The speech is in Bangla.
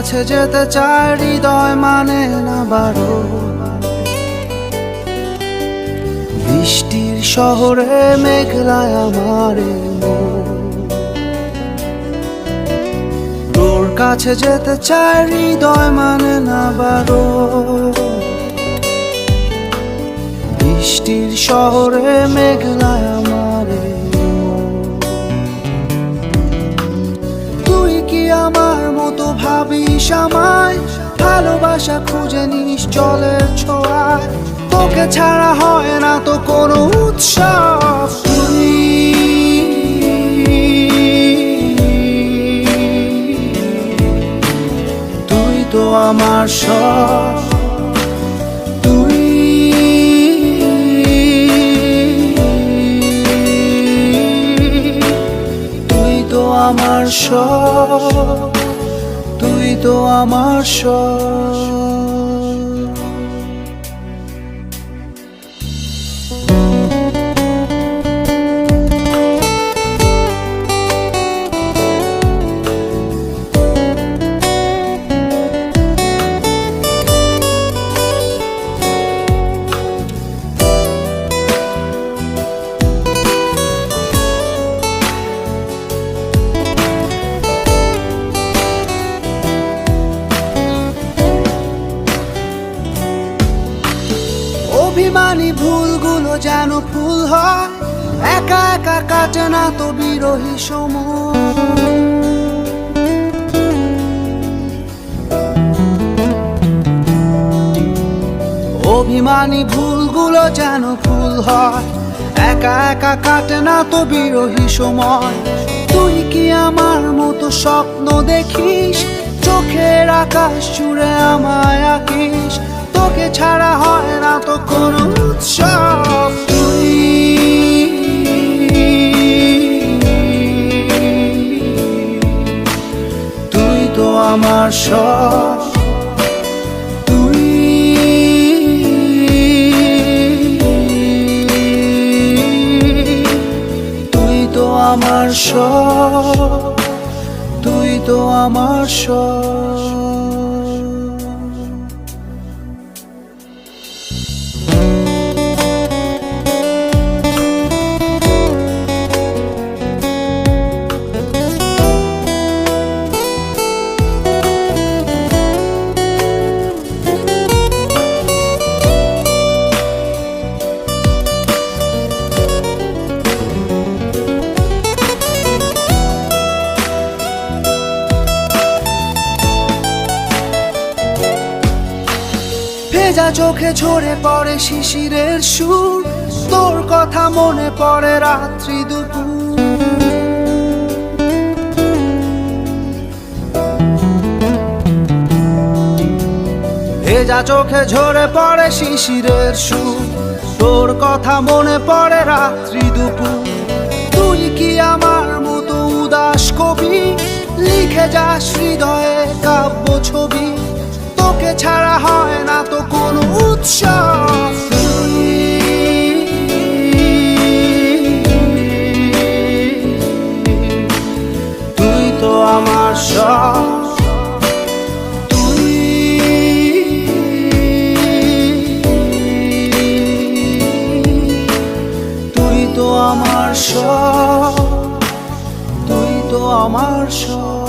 কাছে যেতে চায় হৃদয় মানে না বারো। বৃষ্টির শহরে মেঘলায় আমার তোর কাছে যেতে চায় হৃদয় মানে না বারো। বৃষ্টির শহরে মেঘলায় ভাবিস আমায়, ভালোবাসা খুঁজে নিস জলের ছোঁয়ায়। তোকে ছাড়া হয় না তো কোনো উৎসব। তুই তো আমার সব। তুই তুই তো আমার সব। তুই তো আমার সব। ভুলগুলো যেন ফুল হয়, একা একা কাটে না তো বিরোহী সময়। অভিমানী ভুলগুলো যেন ফুল হয়, একা একা কাটে না তো বিরোহী সময়। তুই কি আমার মতো স্বপ্ন দেখিস? চোখের আকাশ জুড়ে আমায় আঁকিস। তোকে ছাড়া হয় না তো কোনো আমার সব। তুই তুই তো আমার সব। তুই তো আমার সব। ভেজা চোখে ঝরে পড়ে শিশিরের সুর, তোর কথা মনে পড়ে রাত্রি দুপুর। ভেজা চোখে ঝরে পড়ে শিশিরের সুর, তোর কথা মনে পড়ে রাত্রি দুপুর। তুই কি আমার মতো উদাস কবি? লিখে যাস হৃদয়ে কাব্য ছবি। তোকে ছাড়া হয় না তো তো আমার সব। আমার সব। তুই তো আমার সব।